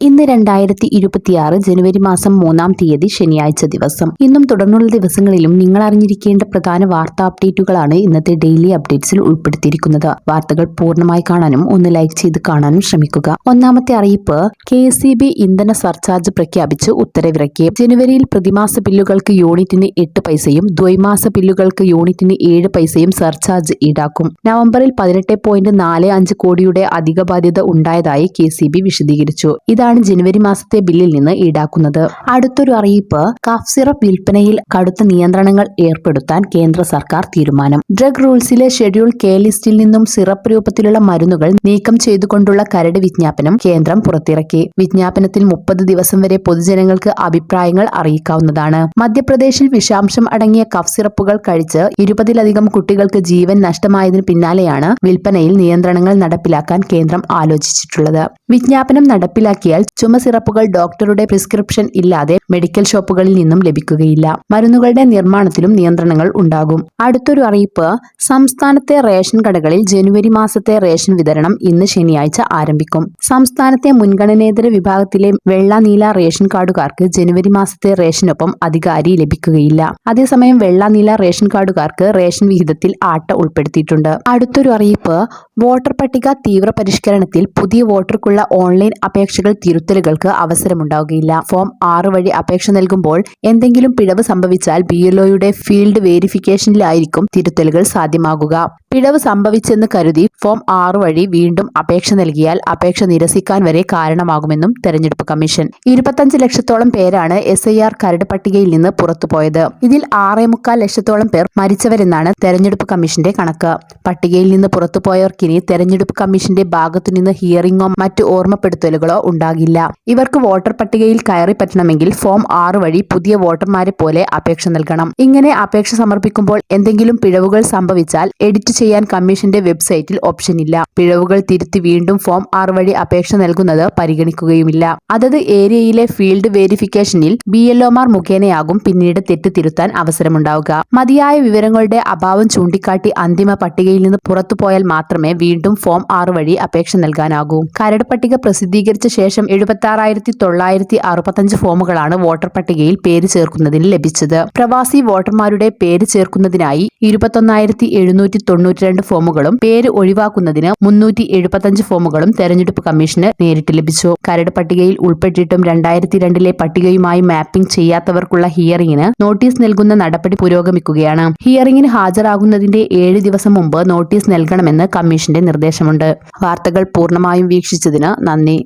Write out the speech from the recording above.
ഇന്ന് രണ്ടായിരത്തി ഇരുപത്തിയാറ് ജനുവരി മാസം മൂന്നാം തീയതി ശനിയാഴ്ച ദിവസം. ഇന്നും തുടർന്നുള്ള ദിവസങ്ങളിലും നിങ്ങൾ അറിഞ്ഞിരിക്കേണ്ട പ്രധാന വാർത്താ അപ്ഡേറ്റുകളാണ് ഇന്നത്തെ ഡെയിലി അപ്ഡേറ്റ്സിൽ ഉൾപ്പെടുത്തിയിരിക്കുന്നത്. വാർത്തകൾ പൂർണമായി കാണാനും ഒന്ന് ലൈക്ക് ചെയ്ത് കാണാനും ശ്രമിക്കുക. ഒന്നാമത്തെ അറിയിപ്പ് കെ എസ് ഇന്ധന സർചാർജ് പ്രഖ്യാപിച്ച് ഉത്തരവിറക്കി. ജനുവരിയിൽ പ്രതിമാസ ബില്ലുകൾക്ക് യൂണിറ്റിന് എട്ട് പൈസയും ദ്വൈമാസ ബില്ലുകൾക്ക് യൂണിറ്റിന് ഏഴ് പൈസയും സർചാർജ് ഈടാക്കും. നവംബറിൽ പതിനെട്ട് കോടിയുടെ അധിക ബാധ്യത ഉണ്ടായതായി കെ വിശദീകരിച്ചു. ഇതാണ് ജനുവരി മാസത്തെ ബില്ലിൽ നിന്ന് ഈടാക്കുന്നത്. അടുത്തൊരു അറിയിപ്പ് കഫ് സിറപ്പ് വിൽപ്പനയിൽ കടുത്ത നിയന്ത്രണങ്ങൾ ഏർപ്പെടുത്താൻ കേന്ദ്ര സർക്കാർ തീരുമാനം. ഡ്രഗ് റൂൾസിലെ ഷെഡ്യൂൾ കെ ലിസ്റ്റിൽ നിന്നും സിറപ്പ് രൂപത്തിലുള്ള മരുന്നുകൾ നീക്കം ചെയ്തുകൊണ്ടുള്ള കരട് വിജ്ഞാപനം കേന്ദ്രം പുറത്തിറക്കി. വിജ്ഞാപനത്തിൽ മുപ്പത് ദിവസം വരെ പൊതുജനങ്ങൾക്ക് അഭിപ്രായങ്ങൾ അറിയിക്കാവുന്നതാണ്. മധ്യപ്രദേശിൽ വിഷാംശം അടങ്ങിയ കഫ് സിറപ്പുകൾ കഴിച്ച് ഇരുപതിലധികം കുട്ടികൾക്ക് ജീവൻ നഷ്ടമായതിനു പിന്നാലെയാണ് വിൽപ്പനയിൽ നിയന്ത്രണങ്ങൾ നടപ്പിലാക്കാൻ കേന്ദ്രം ആലോചിച്ചിട്ടുള്ളത്. വിജ്ഞാപനം നടപ്പിലാക്കിയാൽ ചുമ സിറപ്പുകൾ ഡോക്ടറുടെ പ്രിസ്ക്രിപ്ഷൻ ഇല്ലാതെ മെഡിക്കൽ ഷോപ്പുകളിൽ നിന്നും ലഭിക്കുകയില്ല. മരുന്നുകളുടെ നിർമ്മാണത്തിലും നിയന്ത്രണങ്ങൾ ഉണ്ടാകും. അടുത്തൊരു അറിയിപ്പ് സംസ്ഥാനത്തെ റേഷൻ കടകളിൽ ജനുവരി മാസത്തെ റേഷൻ വിതരണം ഇന്ന് ശനിയാഴ്ച ആരംഭിക്കും. സംസ്ഥാനത്തെ മുൻഗണനേതര വിഭാഗത്തിലെ വെള്ള നീല റേഷൻ കാർഡുകാർക്ക് ജനുവരി മാസത്തെ റേഷനൊപ്പം അധികാരി ലഭിക്കുകയില്ല. അതേസമയം വെള്ള നീല റേഷൻ കാർഡുകാർക്ക് റേഷൻ വിഹിതത്തിൽ ആട്ട ഉൾപ്പെടുത്തിയിട്ടുണ്ട്. അടുത്തൊരു അറിയിപ്പ് വോട്ടർ പട്ടിക തീവ്ര പരിഷ്കരണത്തിൽ പുതിയ വോട്ടർക്കുള്ള ഓൺലൈൻ അപേക്ഷകൾ തിരുത്തലുകൾക്ക് അവസരമുണ്ടാവുകയില്ല. ഫോം ആറ് വഴി അപേക്ഷ നൽകുമ്പോൾ എന്തെങ്കിലും പിഴവ് സംഭവിച്ചാൽ ബിഎൽഒയുടെ ഫീൽഡ് വേരിഫിക്കേഷനിലായിരിക്കും തിരുത്തലുകൾ സാധ്യമാകുക. പിഴവ് സംഭവിച്ചെന്ന് കരുതി ഫോം ആറ് വഴി വീണ്ടും അപേക്ഷ നൽകിയാൽ അപേക്ഷ നിരസിക്കാൻ വരെ കാരണമാകുമെന്നും തെരഞ്ഞെടുപ്പ് കമ്മീഷൻ. ഇരുപത്തഞ്ച് ലക്ഷത്തോളം പേരാണ് എസ് ഐ ആർ കരട് പട്ടികയിൽ നിന്ന് പുറത്തുപോയത്. ഇതിൽ ആറേ മുക്കാൽ ലക്ഷത്തോളം പേർ മരിച്ചവരെന്നാണ് തെരഞ്ഞെടുപ്പ് കമ്മീഷന്റെ കണക്ക്. പട്ടികയിൽ നിന്ന് പുറത്തുപോയവർക്കിനി തെരഞ്ഞെടുപ്പ് കമ്മീഷന്റെ ഭാഗത്തുനിന്ന് ഹിയറിംഗോ മറ്റു ഓർമ്മപ്പെടുത്തലുകളോ ഉണ്ടാകില്ല. ഇവർക്ക് വോട്ടർ പട്ടികയിൽ കയറി പറ്റണമെങ്കിൽ ഫോം ആറ് വഴി പുതിയ വോട്ടർമാരെ പോലെ അപേക്ഷ നൽകണം. ഇങ്ങനെ അപേക്ഷ സമർപ്പിക്കുമ്പോൾ എന്തെങ്കിലും പിഴവുകൾ സംഭവിച്ചാൽ എഡിറ്റ് ചെയ്യാൻ കമ്മീഷന്റെ വെബ്സൈറ്റിൽ ഓപ്ഷൻ ഇല്ല. പിഴവുകൾ തിരുത്തി വീണ്ടും ഫോം ആറ് വഴി അപേക്ഷ നൽകുന്നത് പരിഗണിക്കുകയുമില്ല. അതത് ഏരിയയിലെ ഫീൽഡ് വെരിഫിക്കേഷനിൽ ബി എൽഒമാർ മുഖേനയാകും പിന്നീട് തെറ്റ് തിരുത്താൻ അവസരമുണ്ടാവുക. മതിയായ വിവരങ്ങളുടെ അഭാവം ചൂണ്ടിക്കാട്ടി അന്തിമ പട്ടികയിൽ നിന്ന് പുറത്തുപോയാൽ മാത്രമേ വീണ്ടും ഫോം ആറ് വഴി അപേക്ഷ നൽകാനാകൂ. കരട് പട്ടിക പ്രസിദ്ധീകരിച്ച ശേഷം എഴുപത്തി ആറായിരത്തി തൊള്ളായിരത്തി അറുപത്തഞ്ച് ഫോമുകളാണ് വോട്ടർ പട്ടികയിൽ പേര് ചേർക്കുന്നതിന് ലഭിച്ചത്. പ്രവാസി വോട്ടർമാരുടെ പേര് ചേർക്കുന്നതിനായി ഇരുപത്തൊന്നായിരത്തി എഴുന്നൂറ്റി തൊണ്ണൂറ്റിരണ്ട് ഫോമുകളും പേര് ഒഴിവാക്കുന്നതിന് മുന്നൂറ്റി എഴുപത്തഞ്ച് ഫോമുകളും തെരഞ്ഞെടുപ്പ് കമ്മീഷന് നേരിട്ട് ലഭിച്ചു. കരട് പട്ടികയിൽ ഉൾപ്പെട്ടിട്ടും രണ്ടായിരത്തി രണ്ടിലെ പട്ടികയുമായി മാപ്പിംഗ് ചെയ്യാത്തവർക്കുള്ള ഹിയറിംഗിന് നോട്ടീസ് നൽകുന്ന നടപടി പുരോഗമിക്കുകയാണ്. ഹിയറിംഗിന് ഹാജരാകുന്നതിന്റെ ഏഴ് ദിവസം മുമ്പ് നോട്ടീസ് നൽകണമെന്ന് കമ്മീഷന്റെ നിർദ്ദേശമുണ്ട്. വാർത്തകൾ പൂർണമായും വീക്ഷിച്ചതിന് നന്ദി.